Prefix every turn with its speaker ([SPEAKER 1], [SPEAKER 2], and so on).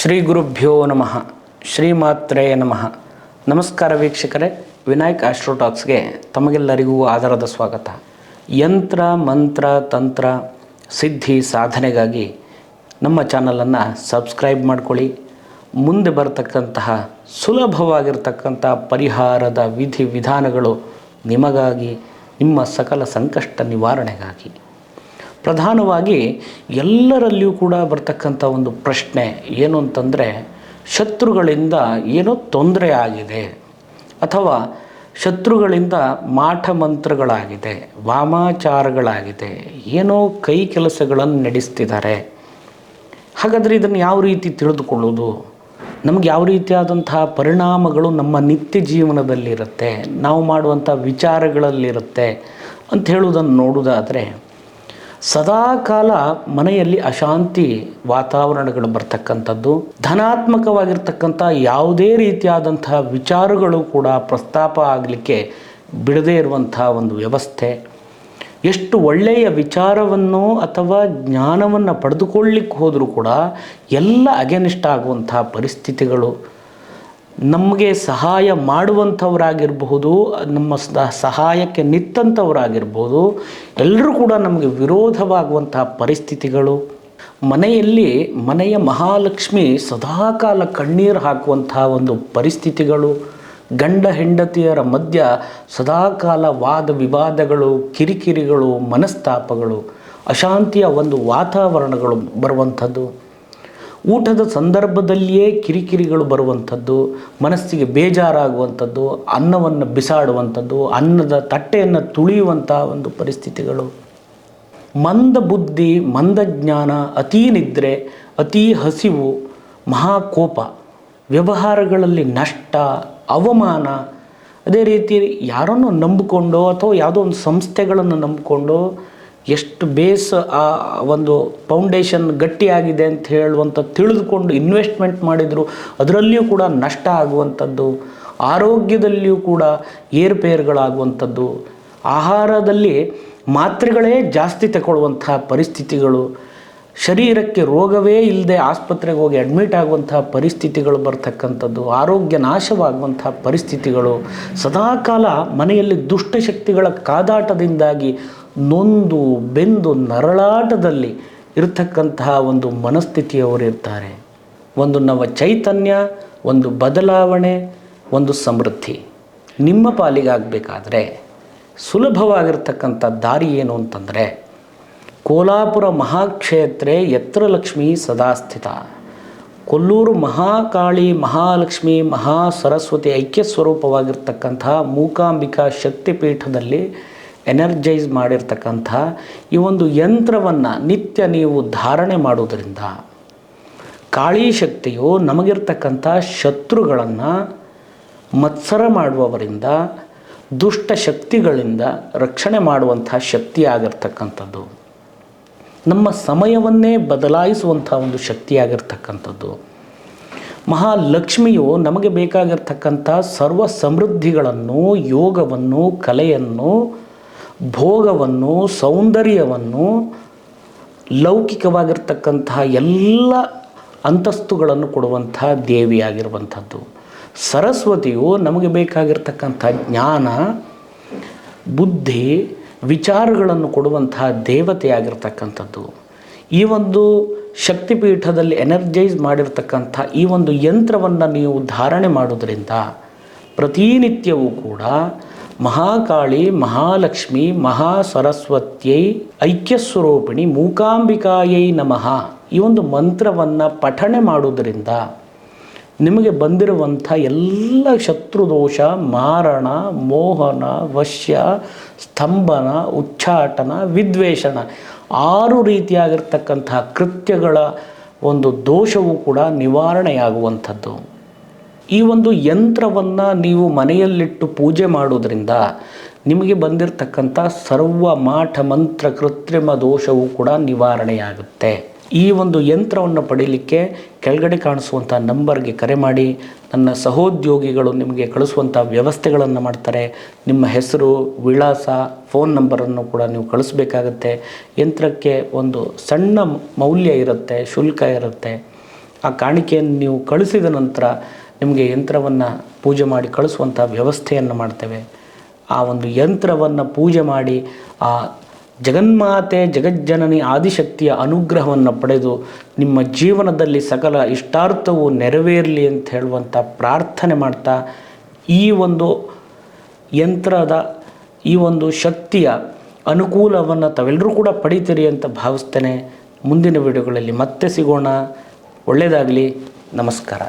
[SPEAKER 1] ಶ್ರೀ ಗುರುಭ್ಯೋ ನಮಃ ಶ್ರೀಮಾತ್ರೇ ನಮಃ. ನಮಸ್ಕಾರ ವೀಕ್ಷಕರೇ, ವಿನಾಯಕ್ ಆಸ್ಟ್ರೋಟಾಕ್ಸ್ಗೆ ತಮಗೆಲ್ಲರಿಗೂ ಆಧಾರದ ಸ್ವಾಗತ. ಯಂತ್ರ, ಮಂತ್ರ, ತಂತ್ರ, ಸಿದ್ಧಿ, ಸಾಧನೆಗಾಗಿ ನಮ್ಮ ಚಾನಲನ್ನು ಸಬ್ಸ್ಕ್ರೈಬ್ ಮಾಡ್ಕೊಳ್ಳಿ. ಮುಂದೆ ಬರತಕ್ಕಂತಹ ಸುಲಭವಾಗಿರ್ತಕ್ಕಂಥ ಪರಿಹಾರದ ವಿಧಿ ವಿಧಾನಗಳು ನಿಮಗಾಗಿ, ನಿಮ್ಮ ಸಕಲ ಸಂಕಷ್ಟ ನಿವಾರಣೆಗಾಗಿ. ಪ್ರಧಾನವಾಗಿ ಎಲ್ಲರಲ್ಲಿಯೂ ಕೂಡ ಬರ್ತಕ್ಕಂಥ ಒಂದು ಪ್ರಶ್ನೆ ಏನು ಅಂತಂದರೆ, ಶತ್ರುಗಳಿಂದ ಏನೋ ತೊಂದರೆ ಆಗಿದೆ ಅಥವಾ ಶತ್ರುಗಳಿಂದ ಮಾಠ ಮಂತ್ರಗಳಾಗಿದೆ, ವಾಮಾಚಾರಗಳಾಗಿದೆ, ಏನೋ ಕೈ ಕೆಲಸಗಳನ್ನು ನಡೆಸ್ತಿದ್ದಾರೆ. ಹಾಗಾದರೆ ಇದನ್ನು ಯಾವ ರೀತಿ ತಿಳಿದುಕೊಳ್ಳೋದು ನಮಗೆ ಯಾವ ರೀತಿಯಾದಂತಹ ಪರಿಣಾಮಗಳು ನಮ್ಮ ನಿತ್ಯ ಜೀವನದಲ್ಲಿರುತ್ತೆ, ನಾವು ಮಾಡುವಂಥ ವಿಚಾರಗಳಲ್ಲಿರುತ್ತೆ ಅಂತ ಹೇಳುವುದನ್ನು ನೋಡುವುದಾದರೆ ಸದಾಕಾಲ ಮನೆಯಲ್ಲಿ ಅಶಾಂತಿ ವಾತಾವರಣಗಳು ಬರ್ತಕ್ಕಂಥದ್ದು, ಧನಾತ್ಮಕವಾಗಿರ್ತಕ್ಕಂಥ ಯಾವುದೇ ರೀತಿಯಾದಂತಹ ವಿಚಾರಗಳು ಕೂಡ ಪ್ರಸ್ತಾಪ ಆಗಲಿಕ್ಕೆ ಬಿಡದೇ ಇರುವಂಥ ಒಂದು ವ್ಯವಸ್ಥೆ. ಎಷ್ಟು ಒಳ್ಳೆಯ ವಿಚಾರವನ್ನು ಅಥವಾ ಜ್ಞಾನವನ್ನು ಪಡೆದುಕೊಳ್ಳಿಕ್ಕೆ ಹೋದರೂ ಕೂಡ ಎಲ್ಲ ಅಗೆನಿಷ್ಟ ಆಗುವಂತಹ ಪರಿಸ್ಥಿತಿಗಳು ನಮಗೆ ಸಹಾಯ ಮಾಡುವಂಥವರಾಗಿರಬಹುದು, ನಮ್ಮ ಸಹಾಯಕ್ಕೆ ನಿತ್ತಂಥವರಾಗಿರ್ಬೋದು ಎಲ್ಲರೂ ಕೂಡ ನಮಗೆ ವಿರೋಧವಾಗುವಂತಹ ಪರಿಸ್ಥಿತಿಗಳು. ಮನೆಯಲ್ಲಿ ಮನೆಯ ಮಹಾಲಕ್ಷ್ಮಿ ಸದಾಕಾಲ ಕಣ್ಣೀರು ಹಾಕುವಂತಹ ಒಂದು ಪರಿಸ್ಥಿತಿಗಳು. ಗಂಡ ಹೆಂಡತಿಯರ ಮಧ್ಯ ಸದಾಕಾಲ ವಾದ ವಿವಾದಗಳು, ಕಿರಿಕಿರಿಗಳು, ಮನಸ್ತಾಪಗಳು, ಅಶಾಂತಿಯ ಒಂದು ವಾತಾವರಣಗಳು ಬರುವಂಥದ್ದು. ಊಟದ ಸಂದರ್ಭದಲ್ಲಿಯೇ ಕಿರಿಕಿರಿಗಳು ಬರುವಂಥದ್ದು, ಮನಸ್ಸಿಗೆ ಬೇಜಾರಾಗುವಂಥದ್ದು, ಅನ್ನವನ್ನು ಬಿಸಾಡುವಂಥದ್ದು, ಅನ್ನದ ತಟ್ಟೆಯನ್ನು ತುಳಿಯುವಂತಹ ಒಂದು ಪರಿಸ್ಥಿತಿಗಳು. ಮಂದ ಬುದ್ಧಿ, ಮಂದ ಜ್ಞಾನ, ಅತೀ ನಿದ್ರೆ, ಅತೀ ಹಸಿವು, ಮಹಾಕೋಪ, ವ್ಯವಹಾರಗಳಲ್ಲಿ ನಷ್ಟ, ಅವಮಾನ, ಅದೇ ರೀತಿ ಯಾರನ್ನು ನಂಬಿಕೊಂಡೋ ಅಥವಾ ಯಾವುದೋ ಒಂದು ಸಂಸ್ಥೆಗಳನ್ನು ನಂಬಿಕೊಂಡು ಎಷ್ಟು ಬೇಸ್ ಆ ಒಂದು ಫೌಂಡೇಶನ್ ಗಟ್ಟಿಯಾಗಿದೆ ಅಂತ ಹೇಳುವಂಥ ತಿಳಿದುಕೊಂಡು ಇನ್ವೆಸ್ಟ್ಮೆಂಟ್ ಮಾಡಿದರೂ, ಅದರಲ್ಲಿಯೂ ಕೂಡ ನಷ್ಟ ಆಗುವಂಥದ್ದು, ಆರೋಗ್ಯದಲ್ಲಿಯೂ ಕೂಡ ಏರುಪೇರುಗಳಾಗುವಂಥದ್ದು, ಆಹಾರದಲ್ಲಿ ಮಾತ್ರೆಗಳೇ ಜಾಸ್ತಿ ತಗೊಳ್ಳುವಂತಹ ಪರಿಸ್ಥಿತಿಗಳು, ಶರೀರಕ್ಕೆ ರೋಗವೇ ಇಲ್ಲದೆ ಆಸ್ಪತ್ರೆಗೆ ಹೋಗಿ ಅಡ್ಮಿಟ್ ಆಗುವಂಥ ಪರಿಸ್ಥಿತಿಗಳು ಬರ್ತಕ್ಕಂಥದ್ದು, ಆರೋಗ್ಯ ನಾಶವಾಗುವಂಥ ಪರಿಸ್ಥಿತಿಗಳು, ಸದಾಕಾಲ ಮನೆಯಲ್ಲಿ ದುಷ್ಟಶಕ್ತಿಗಳ ಕಾದಾಟದಿಂದಾಗಿ ನೊಂದು ಬೆಂದು ನರಳಾಟದಲ್ಲಿ ಇರತಕ್ಕಂತಹ ಒಂದು ಮನಸ್ಥಿತಿಯವರು ಇರ್ತಾರೆ ಒಂದು ನವ ಚೈತನ್ಯ, ಒಂದು ಬದಲಾವಣೆ, ಒಂದು ಸಮೃದ್ಧಿ. ನಿಮ್ಮ ಪಾಲಿಗಾಗಬೇಕಾದ್ರೆ ಸುಲಭವಾಗಿರ್ತಕ್ಕಂಥ ದಾರಿ ಏನು ಅಂತಂದರೆ ಕೋಲಾಪುರ ಮಹಾಕ್ಷೇತ್ರೆ ಯತ್ರ ಲಕ್ಷ್ಮಿ ಸದಾ ಸ್ಥಿತ. ಕೊಲ್ಲೂರು ಮಹಾಕಾಳಿ ಮಹಾಲಕ್ಷ್ಮಿ ಮಹಾ ಸರಸ್ವತಿ ಐಕ್ಯ ಸ್ವರೂಪವಾಗಿರ್ತಕ್ಕಂತಹ ಮೂಕಾಂಬಿಕಾ ಶಕ್ತಿಪೀಠದಲ್ಲಿ ಎನರ್ಜೈಸ್ ಮಾಡಿರ್ತಕ್ಕಂಥ ಈ ಒಂದು ಯಂತ್ರವನ್ನು ನಿತ್ಯ ನೀವು ಧಾರಣೆ ಮಾಡುವುದರಿಂದ ಕಾಳಿ ಶಕ್ತಿಯು ನಮಗಿರ್ತಕ್ಕಂಥ ಶತ್ರುಗಳನ್ನು ಮತ್ಸರ ಮಾಡುವವರಿಂದ, ದುಷ್ಟ ಶಕ್ತಿಗಳಿಂದ ರಕ್ಷಣೆ ಮಾಡುವಂಥ ಶಕ್ತಿಯಾಗಿರ್ತಕ್ಕಂಥದ್ದು ನಮ್ಮ ಸಮಯವನ್ನೇ ಬದಲಾಯಿಸುವಂಥ ಒಂದು ಶಕ್ತಿಯಾಗಿರ್ತಕ್ಕಂಥದ್ದು ಮಹಾಲಕ್ಷ್ಮಿಯು ನಮಗೆ ಬೇಕಾಗಿರ್ತಕ್ಕಂಥ ಸರ್ವ ಸಮೃದ್ಧಿಗಳನ್ನು ಯೋಗವನ್ನು, ಕಲೆಯನ್ನು ಭೋಗವನ್ನು, ಸೌಂದರ್ಯವನ್ನು, ಲೌಕಿಕವಾಗಿರ್ತಕ್ಕಂತಹ ಎಲ್ಲ ಅಂತಸ್ತುಗಳನ್ನು ಕೊಡುವಂಥ ದೇವಿಯಾಗಿರುವಂಥದ್ದು. ಸರಸ್ವತಿಯು ನಮಗೆ ಬೇಕಾಗಿರ್ತಕ್ಕಂಥ ಜ್ಞಾನ, ಬುದ್ಧಿ, ವಿಚಾರಗಳನ್ನು ಕೊಡುವಂತಹ ದೇವತೆಯಾಗಿರ್ತಕ್ಕಂಥದ್ದು. ಈ ಒಂದು ಶಕ್ತಿಪೀಠದಲ್ಲಿ ಎನರ್ಜೈಸ್ ಮಾಡಿರ್ತಕ್ಕಂಥ ಈ ಒಂದು ಯಂತ್ರವನ್ನು ನೀವು ಧಾರಣೆ ಮಾಡೋದರಿಂದ ಪ್ರತಿನಿತ್ಯವೂ ಕೂಡ ಮಹಾಕಾಳಿ, ಮಹಾಲಕ್ಷ್ಮಿ ಮಹಾ ಸರಸ್ವತ್ಯೈ ಐಕ್ಯಸ್ವರೂಪಿಣಿ, ಮೂಕಾಂಬಿಕಾಯೈ ನಮಃ ಈ ಒಂದು ಮಂತ್ರವನ್ನು ಪಠಣೆ ಮಾಡುವುದರಿಂದ ನಿಮಗೆ ಬಂದಿರುವಂಥ ಎಲ್ಲ ಶತ್ರುದೋಷ, ಮಾರಣ, ಮೋಹನ, ವಶ್ಯ, ಸ್ತಂಭನ, ಉಚ್ಚಾಟನ ವಿದ್ವೇಷಣ ಆರು ರೀತಿಯಾಗಿರ್ತಕ್ಕಂತಹ ಕೃತ್ಯಗಳ ಒಂದು ದೋಷವು ಕೂಡ ನಿವಾರಣೆಯಾಗುವಂಥದ್ದು. ಈ ಒಂದು ಯಂತ್ರವನ್ನು ನೀವು ಮನೆಯಲ್ಲಿಟ್ಟು ಪೂಜೆ ಮಾಡೋದ್ರಿಂದ ನಿಮಗೆ ಬಂದಿರತಕ್ಕಂಥ ಸರ್ವ ಮಾಠ ಮಂತ್ರ ಕೃತ್ರಿಮ ದೋಷವು ಕೂಡ ನಿವಾರಣೆಯಾಗುತ್ತೆ. ಈ ಒಂದು ಯಂತ್ರವನ್ನು ಪಡೀಲಿಕ್ಕೆ ಕೆಳಗಡೆ ಕಾಣಿಸುವಂಥ ನಂಬರ್ಗೆ ಕರೆ ಮಾಡಿ, ನನ್ನ ಸಹೋದ್ಯೋಗಿಗಳು ನಿಮಗೆ ಕಳಿಸುವಂಥ ವ್ಯವಸ್ಥೆಗಳನ್ನು ಮಾಡ್ತಾರೆ. ನಿಮ್ಮ ಹೆಸರು, ವಿಳಾಸ, ಫೋನ್ ನಂಬರನ್ನು ಕೂಡ ನೀವು ಕಳಿಸ್ಬೇಕಾಗತ್ತೆ. ಯಂತ್ರಕ್ಕೆ ಒಂದು ಸಣ್ಣ ಮೌಲ್ಯ ಇರುತ್ತೆ, ಶುಲ್ಕ ಇರುತ್ತೆ. ಆ ಕಾಣಿಕೆಯನ್ನು ನೀವು ಕಳಿಸಿದ ನಂತರ ನಿಮಗೆ ಯಂತ್ರವನ್ನು ಪೂಜೆ ಮಾಡಿ ಕಳಿಸುವಂಥ ವ್ಯವಸ್ಥೆಯನ್ನು ಮಾಡ್ತೇವೆ. ಆ ಒಂದು ಯಂತ್ರವನ್ನು ಪೂಜೆ ಮಾಡಿ ಆ ಜಗನ್ಮಾತೆ, ಜಗಜ್ಜನನಿ ಆದಿಶಕ್ತಿಯ ಅನುಗ್ರಹವನ್ನು ಪಡೆದು ನಿಮ್ಮ ಜೀವನದಲ್ಲಿ ಸಕಲ ಇಷ್ಟಾರ್ಥವು ನೆರವೇರಲಿ ಅಂತ ಹೇಳುವಂಥ ಪ್ರಾರ್ಥನೆ ಮಾಡ್ತಾ ಈ ಒಂದು ಯಂತ್ರದ ಈ ಒಂದು ಶಕ್ತಿಯ ಅನುಕೂಲವನ್ನು ತಾವೆಲ್ಲರೂ ಕೂಡ ಪಡಿತೀರಿ ಅಂತ ಭಾವಿಸ್ತೇನೆ. ಮುಂದಿನ ವಿಡಿಯೋಗಳಲ್ಲಿ ಮತ್ತೆ ಸಿಗೋಣ. ಒಳ್ಳೆಯದಾಗಲಿ ನಮಸ್ಕಾರ.